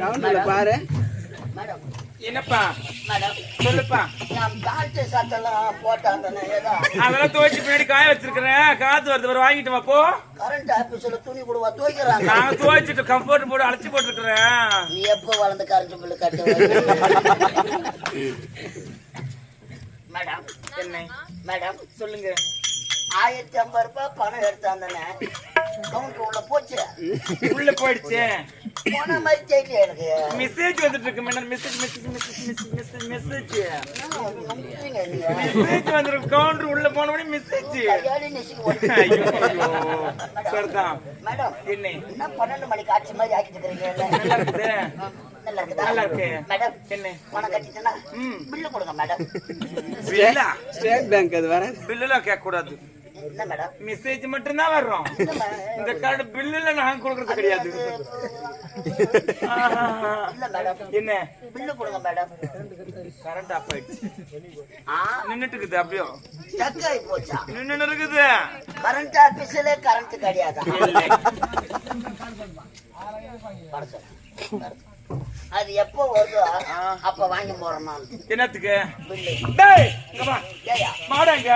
கவுண்டர்ல பாரு. மேடம் என்னப்பா? மேடம் சொல்லுப்பா. அதெல்லாம் துவைச்சு பின்னாடி காய வச்சிருக்கிறேன். காத்து வருது வர வாங்கிட்டு வா போ. கரண்ட் ஆபீஸ்ல துணி கொடுவா துவைக்கிறாங்க நாங்க துவைச்சிட்டு கம்ஃபர்ட் போட்டு அழைச்சி போட்டுருக்கிறேன். நீ எப்போ வளர்ந்து கரண்ட் பில்லு கட்டு மேடம் என்ன? மேடம் சொல்லுங்க. ஆயிரத்தி ஐம்பது ரூபாய் பணம் எடுத்தாந்தனே கவுண்டர் உள்ள போச்சு. உள்ள போயிடுச்சு. போன மாதிரி தெரியல எனக்கு. மெசேஜ் வந்துட்டு இருக்கு madam message message message message message message வந்துருக்கு கவுண்டர் உள்ள போன உடனே மெசேஜ் கையாடி நெசிக்கு ஓடி- ஐயோ ஐயோ. சரிதான் மேடம் என்ன? என்ன பன்னெண்டு மணிக்கு ஆட்சி மாதிரி ஆக்கிட்டு இருக்கிறீங்க? நல்லா இருக்குது. நல்லா இருக்குதா? நல்லா இருக்கு. மேடம் என்ன? பணம் கட்டிட்டேன்னா ம். பில்லு கொடுங்க மேடம். பில்லா ஸ்டேட் பேங்க் அது வராது பில்லுலாம் கேட்க கூடாது மெசேஜ் மட்டும் தான் வர்றோம்? இந்த கார்டு பில்லுல நாங்க கொடுக்கறது கிடையாது. என்ன? பில்லு கொடுங்க மேடம் கரண்ட் ஆஃப் ஆயிடுச்சு. நின்னுட்டு இருக்குது அப்படியே? ஸ்டக் ஆகி போச்சா? நின்னு இருக்குது. கரண்ட் ஆபீஸ்ல கரண்ட் கிடையாதா. அது எப்போ வருதோ அப்ப வாங்கி நான் என்னத்துக்கு? டேய் இங்க வா. வாடாங்க.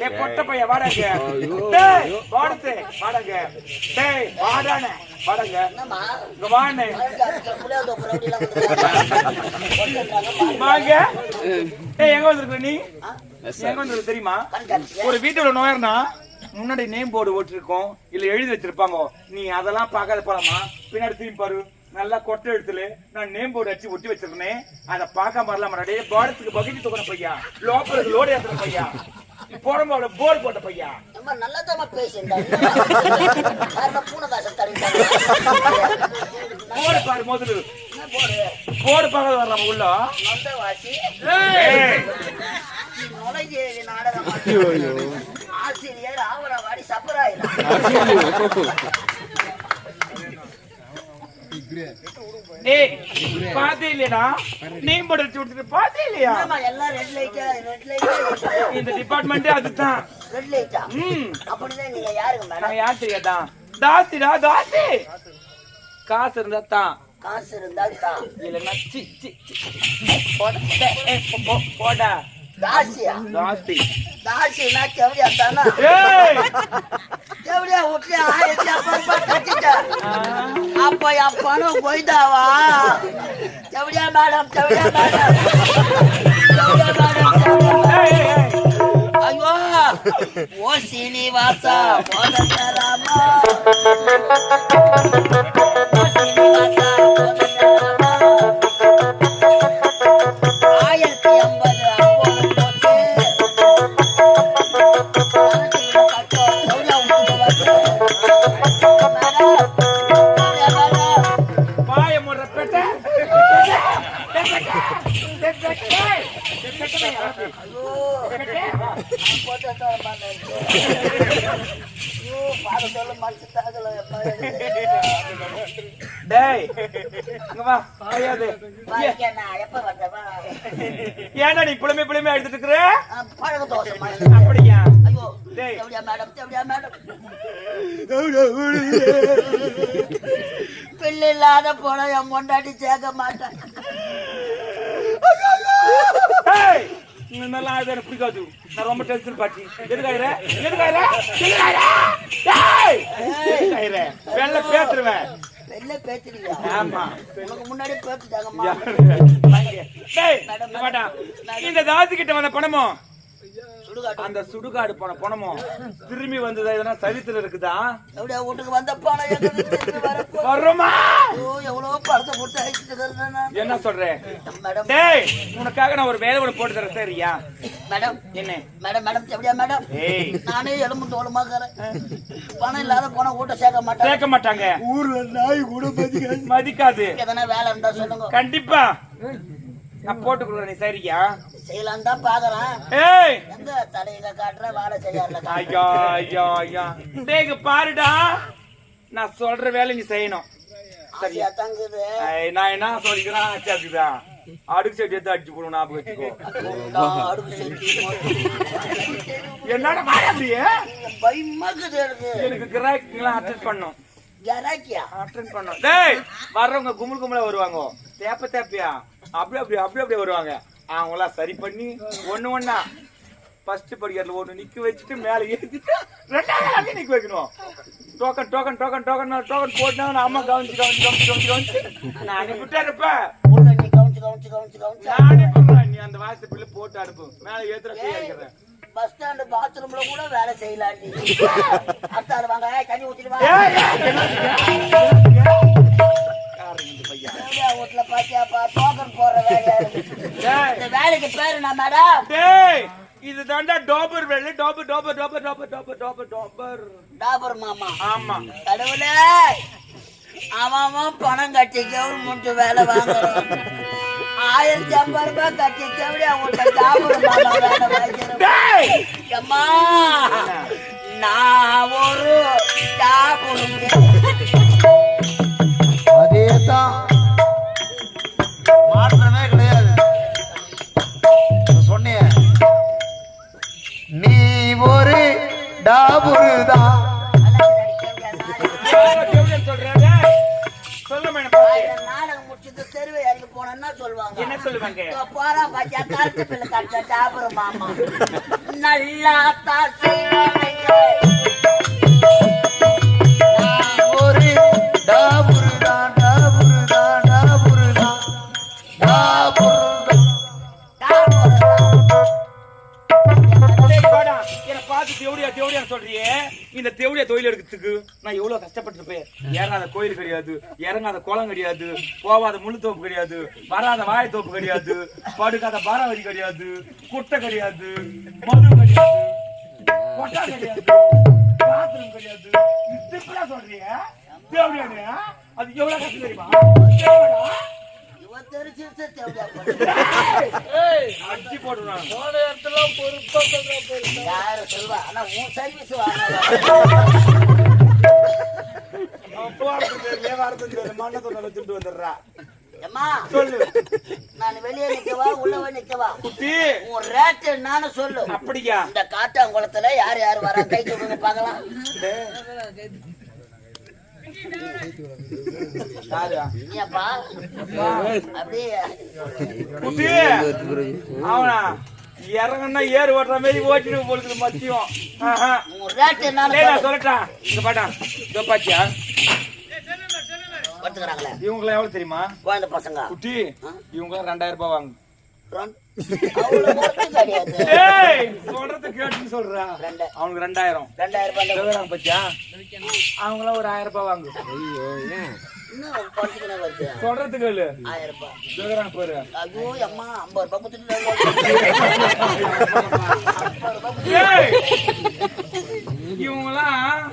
டேய் பொட்ட பைய வாடாங்க டேய் வாடத்து வாடாங்க டேய் வாடானே வாடாங்க என்னம்மா? இங்க வாண்ணே. வாங்க. ஏய் எங்க வந்திருக்க நீ? எங்க வந்திருக்க தெரியுமா? ஒரு வீட்டோட நோயர்னா முன்னாடி நேம் போர்டு ஓட்டிருக்கோம் இல்ல எழுதி வச்சிருப்பாங்க. நீ அதெல்லாம் பார்க்காத போலாமா? பின்னாடி திரும்பி பாரு. நல்லா கொட்டை எடுத்துல நான் நேம் போர்டு அடிச்சு ஒட்டி வச்சிருக்கேன் அதை பார்க்காம வரலாம் முன்னாடி பாடத்துக்கு பகுதி தூக்கின பையா லோக்கலுக்கு லோடு ஏத்துற பையா போடும்போது போர்டு போட்ட பையா நம்ம நல்லதாம்மா பேசியிருந்தோம். காரணம் பூனை காசை தருவிட்டாங்க. போர்டு பாரு முதல்ல? போர்டு பார்க்காத வரலாம் உள்ள வாசி. ஏய், நுழைஞ்சேரி நாடகம். ஆசிரியர் ஆவரவாடி சப்பராயிரம் ஏய் பாத்தே இல்லையடா நேம் போர்டு அடிச்சு விட்டுட்டு பாத்தே இல்லையா எல்லாம் ரெட் லைட்டா ரெட் லைட்டா இந்த டிபார்ட்மெண்ட்டே அதுதான். ரெட் லைட்டா ம். அப்படிதான் நீங்க யாருங்க மேடம்? நான் யார் தெரியாதா? தாசிடா தாசி. காசு இருந்தா தான் காசு இருந்தால் தான் இல்லைன்னா சி சி. போடா. போடா. தாசியா? தாசி. தாசினா செவடியா தானா? ஏய்! கட்டிட்டேன் அப்பா என் பணம் போய்தாவா செவடியா மேடம் செவடியா மேடம். செவடியா மேடம் ஐயோ ஓ சீனிவாசா போதராமா ஓ சீனிவாசா புலமே எடுத்துட்டு இருக்கிற? பழக. அப்படியா? ஐயோ, டேய். எப்படியா மேடம், எப்படியா மேடம்? பிள்ளை இல்லாத போன என் பொண்டாட்டி சேர்க்க மாட்டேன் நல்லா அது எனக்கு பிடிக்காது. நான் ரொம்ப டென்ஷன் பாட்டி. எதுக்காயிர? எதுக்காயிர? எதுக்காயிர? எதுக்காயிர? வெள்ள பேத்துருவேன். வெளில பேத்துறியா ஆமா. உனக்கு முன்னாடி வாடா. இந்த தாசி கிட்ட வந்த பணமோ? சுடுகாட்டு அந்த சுடுகாடு போன பணமோ? திரும்பி வந்ததா? எதனா சரித்திரம் இருக்குதா? எப்படியா வீட்டுக்கு வந்த பணம் வர்றோமா எவ்வளவோ பணத்தை போட்டு. என்ன சொல்றேன் மேடம் டேய் உனக்காக நான் ஒரு வேலை கூட போட்டு தரேன். சரியா மேடம். என்ன? மேடம் மேடம் எப்படியா மேடம்? ஏய். நானே எலும்பு தோலுமாக்கிறேன் பணம் இல்லாத போன வீட்டை சேர்க்க மாட்டேன் சேர்க்க மாட்டாங்க. ஊர்ல நாய் கூட மதிக்காது. மதிக்காது. எதனா வேலை இருந்தா சொல்லுங்க. கண்டிப்பா. நான் போட்டு கொடுக்குறேன் நீ சரியா செய்யலாம் தான் பாக்குறேன். ஏய்! எங்க தலையில காட்டுற? வேலை செய்யறல ஐயா ஐயா ஐயா. டேய் பாருடா. நான் சொல்ற வேலை நீ செய்யணும். ஆசையா தங்குது. நான் என்ன சொல்லிக்கிறேன்? ஆச்சாக்குதா அடுக்கு செடி எடுத்து அடிச்சு போடுவோம் ஞாபகம் வச்சுக்கோ. என்னடா பயமாக்குது எனக்கு. கிராக்கிங்லாம் அட்டன் பண்ணோம் டேய் வர்றவங்க கும்பல் கும்பலா வருவாங்க. தேப்ப தேப்பியா? அப்படி அப்படி அப்படி அப்படியே வருவாங்க. அவங்களாம் சரி பண்ணி ஒண்ணு ஒண்ணா. ஃபர்ஸ்ட் படிக்கட்டில் ஒண்ணு நிக்க வச்சுட்டு மேல ஏத்திட்டு ரெண்டாவது நிக்க வைக்கணும். Token token token token token போட்டா அம்மா கவனிச்சு கவனிச்சு கவனிச்சு கவனிச்சு கவனிச்சு. நான் விட்டா இருப்பேன். உள்ள நீ கவுச்சு கவுச்சு கவுச்சு கவுச்சு நானே நீ அந்த வாசல் பிள்ளை போட்டு அனுப்பு. மேல ஏத்துற அடிக்கிறேன். பஸ் ஸ்டாண்ட் பாத்ரூம்ல கூட வேலை செய்யலாண்டி. அத்தாரு வாங்க தண்ணி ஊத்திட்டு வா. ஏய், ஏய், என்னது? யாரு இந்த பையன்? தேவடியா வீட்டுல பாத்தியாப்பா டோக்கன் போற வேலையா இந்த வேலைக்கு பேரு என்ன மேடம் டேய், இது தாண்டா டோபர் வேலை. டோபர் டோபர் டோபர் டோபர் டோபர் டோபர் டோபர். டாபர் மாமா. ஆமா. கடவுளே அவன் அவன் பணம் கட்டி கவர்மெண்ட் வேலை வாங்குறான். ஆயிரத்தி ஐம்பது ரூபாய் கட்டி தேவடி அவங்கள்ட்ட டாபர் அம்மா நான் ஒரு டாபர் அதேதான். மாற்றமே கிடையாது. சொன்னிய நீ ஒரு டாபுருதான். எப்படின்னு சொல்லுவாங்க. என்ன சொல்லுவாங்க? போறா பாத்தியா கருத்து பிள்ளை கட்ட டாபர் மாமா. நல்லா தான் செய்வாங்க தேவடியா தொழில் எடுக்கிறதுக்கு நான் எவ்வளவு கஷ்டப்பட்டிருப்பேன். ஏறாத கோயில் கிடையாது இறங்காத குளம் கிடையாது போவாத முள்ளு தோப்பு கிடையாது வராத வாயத்தோப்பு தோப்பு கிடையாது படுக்காத பாராவதி கிடையாது குட்டை கிடையாது மது கிடையாது கொட்டா கிடையாது பாத்ரூம் கிடையாது. சொல்றீங்க சொல்றியே. அது எவ்வளவு கஷ்டம் தெரியுமா? அப்படியா? இந்த காட்டாங்குளத்துல யார் யார் வரா கை சொல்லுங்க பார்க்கலாம் யாரு? ஏப்பா அப்படியே குட்டி அவனா இறங்கன்னா ஏறு ஓட்டுற மாதிரி ஓட்டிட்டு போலுக்குது மத்தியம். ஆஹா. உன் ரேட் என்னன்னு டேய், நான் சொல்லு சொல்லட்டா. இங்க பாட்டா. இதோ பாத்தியா? இவங்களாம் எவ்வளவு தெரியுமா? குட்டி இவங்க ரெண்டாயிரம் ரூபாய் வாங்கு. அவனுக்கு ரெண்டாயிரம். ரெண்டாயிரம் பத்தியா அவங்களாம் ஒரு ஆயிரம் ரூபாய் வாங்கு. இன்னும் படிச்சுக்கினே வருது சொல்றது கேளு. ஆயிரம் ரூபாய். சிவகாரம் பேரு ஐயோ அம்மா ஐம்பது ரூபாய் கொடுத்துட்டு! இவங்கெல்லாம்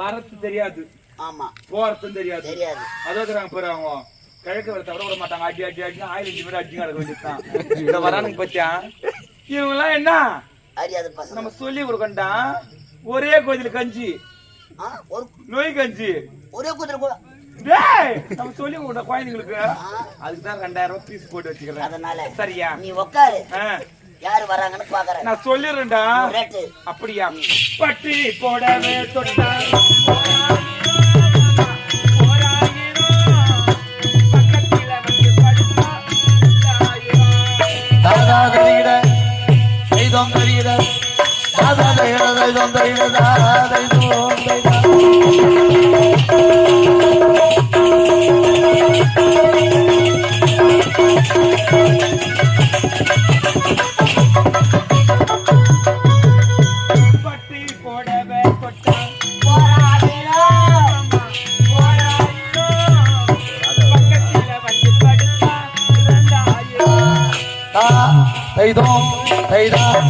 வரத்து தெரியாது. ஆமா. போறதும் தெரியாது. தெரியாது. பாரு அவங்க. கிழக்கு வேலை தவிர விட மாட்டாங்க. அடி அடி அடி ஆயில் அஞ்சு பேர் அடிச்சு கிடக்க வேண்டியதுதான் இந்த வரானுங்க பத்தியா? இவங்கெல்லாம் என்ன? அறியாத பசங்க. நம்ம சொல்லி கொடுக்கண்டா ஒரே கோயில் கஞ்சி. நோய் கஞ்சி. ஒரே குதிரை கூட. டேய் நம்ம சொல்லி கொடுத்த குழந்தைங்களுக்கு அதுக்கு தான் ரெண்டாயிரம் ரூபாய் பீஸ் போட்டு வச்சுக்கிறேன். அதனால சரியா? நீ உட்காரு யாரு வராங்கன்னு பாக்குறேன். நான் சொல்லிடுறேன்டா. அப்படியா? பட்டி போடவே தொட்டா தைதம் தரிகிட தாதா தைதம்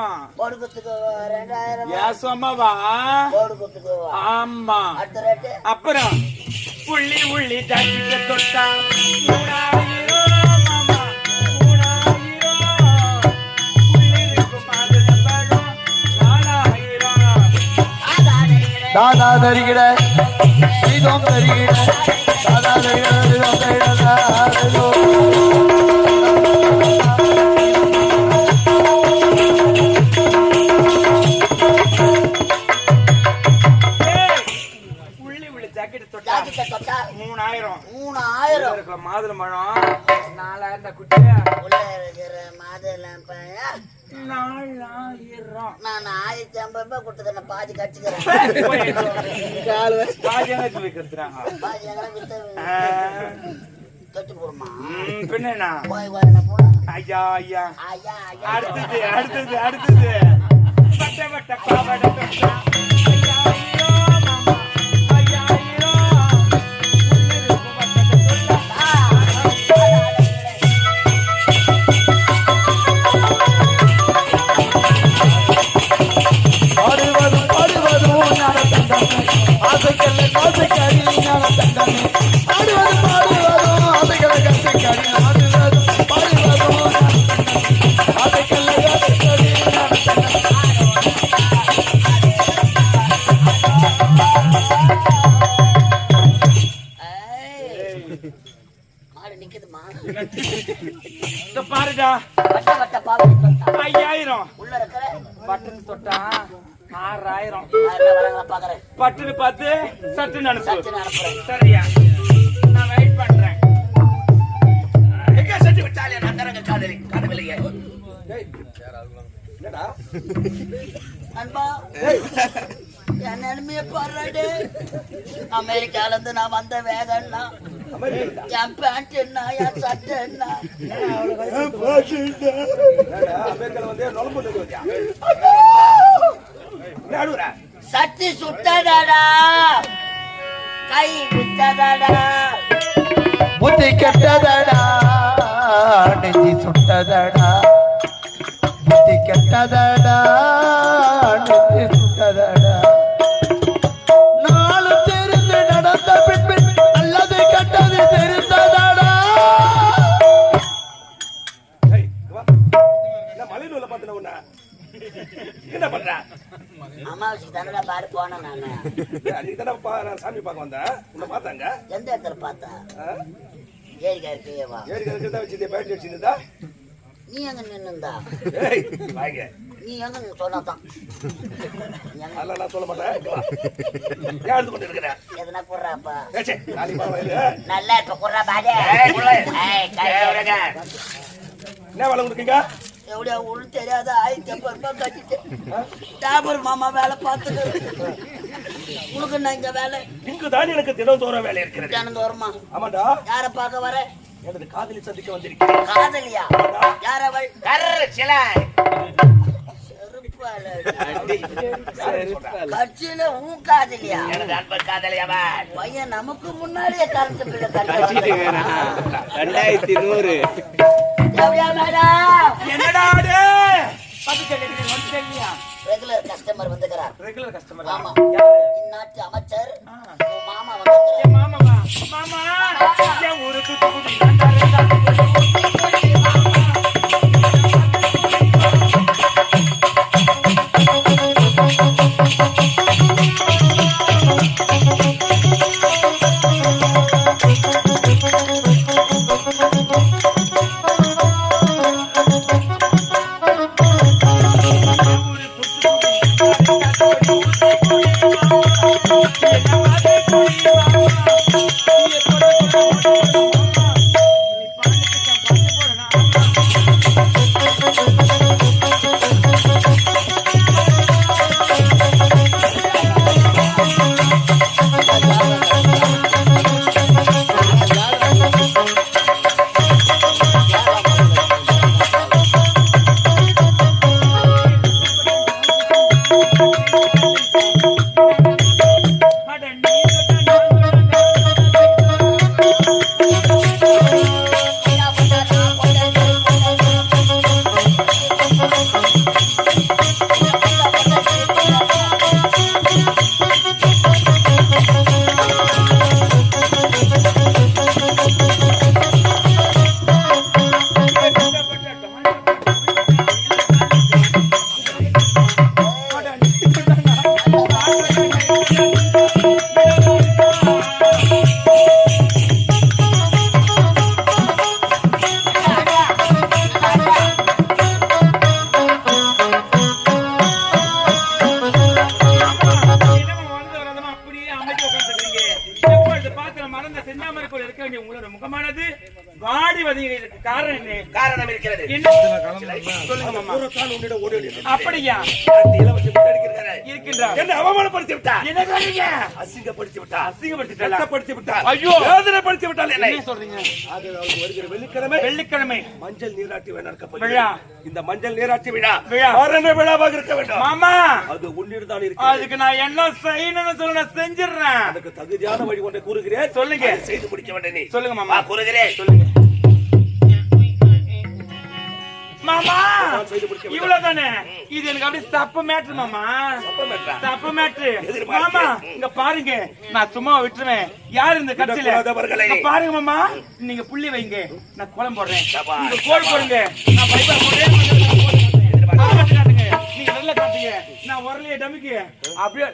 ரெண்டாயிரம்? படுக்கத்துக்கு ரெண்டாயிரம் ஏசமாவா படுக்கத்துக்கு ஆமா. அப்புறம் புள்ளி உள்ளி தட்டிக்க தொட்டா தாதா தரிகிட தரிகிட தாதா தரிகிட மாதுளை பழம் நாலாயிரம் குட்டியா? உள்ள இருக்கிற பையன் நாலாயிரம். நான் ஆயிரத்தி ஐம்பது ரூபாய் கொடுத்துக்கிறேன் பாதி கட்டிக்கிறேன். பாதி போனா ஐயா ஐயா. ஐயா ஐயா. அடுத்தது அடுத்தது அடுத்தது. வட்ட வட்ட பாவாடை ஆசைக்கல்ல காசைக்கறி ஞான தங்கமே பாக்குறேன் பட்டுன்னு பார்த்து சச்சின் அனுப்புறேன். சரியா? நான் வெயிட் பண்றேன். எங்க செஞ்சு விட்டாலே நான் தரங்க காதலி காதவில்லையே நண்பா என் நிலைமைய பாருடே. அமெரிக்கால இருந்து நான் வந்த வேகன்னா என் பேண்ட் என்ன என் சட்டை என்ன? சட்டி சுட்டதாடா. கை விட்டதாடா. புத்தி கெட்டதடா. நெஞ்சி சுட்டதடா. புத்தி கெட்டதடா. நெஞ்சி சுட்டதடா. நாலு தெரிந்து நடந்த பின் நல்லது கெட்டது தெரிந்ததடா. மலையில பாத்துல உன்ன என்ன பண்ற? அமாவாசை தானடா பாரு போனேன் நானு. அன்னைக்கு தானே சாமி பார்க்க வந்தேன். உன்னை பார்த்தாங்க? எந்த இடத்துல பார்த்தா? ஏரிக்கா இருக்கேவா ஏறி கணக்கு தான் வச்சிருந்தேன் பேட்டரி வச்சிருந்தா நீ எங்க நின்னுந்தா? வாங்க. நீ எங்க சொன்னதான் அதெல்லாம் நான் சொல்ல மாட்டேன். ஏன் கொண்டு இருக்கிற? எதுனா நல்லா இப்ப. என்ன வேலை கொடுக்கீங்க? எப்படியா உள்ள தெரியாத ஆயிரத்தி ஐம்பது ரூபாய் கட்டிட்டு டாபர் மாமா வேலை பார்த்துட்டு உனக்கு நான் இங்க வேலை. இங்கு தான் எனக்கு தினந்தோறும் வேலை இருக்கிறது. தினந்து வருமா ஆமாண்டா. யார பார்க்க வர? எனது காதலி சந்திக்க வந்திருக்கிறேன். காதலியா? யார அவள்? கர்ற சில? கட்சியில உன் காதலியா? எனது அன்பர் காதலி அவன். பையன் நமக்கு முன்னாடியே கரண்ட் கட்டிட்டு ரெண்டாயிரத்தி நூறு. என்னடா வந்து ரெகுலர் கஸ்டமர் வந்துக்கிறார். ரெகுலர் கஸ்டமர் ஆமா. இந்நாட்டு அமைச்சர் மாமா என் மாமாவா? பூரத்தான் உன்னிடம் ஓடி ஓடி வந்தது. அப்படியா? அந்த இளவரசி முத்தடிக்கிறாரே. இருக்கின்றார் என்னை அவமானப்படுத்தி விட்டார். என்ன சொல்றீங்க? அசிங்கப்படுத்தி விட்டார். அசிங்கப்படுத்திட்டா கஷ்டப்படுத்தி விட்டார். ஐயோ. வேதனைப்படுத்தி விட்டால் என்னை. என்ன சொல்றீங்க? அது அவருக்கு வருகிற வெள்ளிக்கிழமை வெள்ளிக்கிழமை. மஞ்சள் நீராட்டி விழா நடக்க. இந்த மஞ்சள் நீராட்டி விழா. மரண விழாவாக இருக்க வேண்டும். மாமா! அது உன்னிடம் தான் இருக்கு அதுக்கு நான் என்ன செய்யணும்னு சொல்ல நான் செஞ்சிடுறேன். அதுக்கு தகுதியான வழி ஒன்றை கூறுகிறேன். சொல்லுங்க. செய்து முடிக்க வேண்டும் நீ. சொல்லுங்க மாமா. கூறுகிறேன். சொல்லுங்க. மாமா. இவ்வளவுதானே இது எனக்கு அப்படியே சப்ப மேட்ரு மாமா சப்ப மேட்ரு. மாமா இங்க பாருங்க நான் சும்மா விட்டுருவேன் யார் இந்த கட்சியில பாருங்க மாமா நீங்க புள்ளி வைங்க நான் குளம் போடுறேன். நீங்க கோல் போடுங்க நான் பைபர் போடுறேன் நீங்க வெள்ள காட்டுங்க நான் உரலைய டமிக்கு அப்படியே?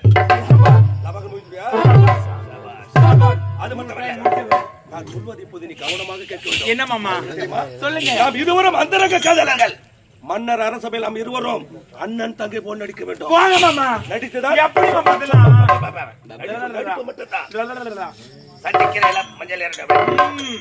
அது மட்டும் நான் சொல்வது இப்போது நீ கவனமாக கேட்க வேண்டும் என்ன மாமா? சொல்லுங்க. நாம் இருவரும் அந்தரங்க காதலர்கள். மன்னர் அரசபையில் நாம் இருவரும் அண்ணன் தங்கை போல் நடிக்க வேண்டும். வாங்க மாமா. நடித்துதான் எப்படி மாமா நடிப்பு மட்டும்தான். மஞ்சள் ம்.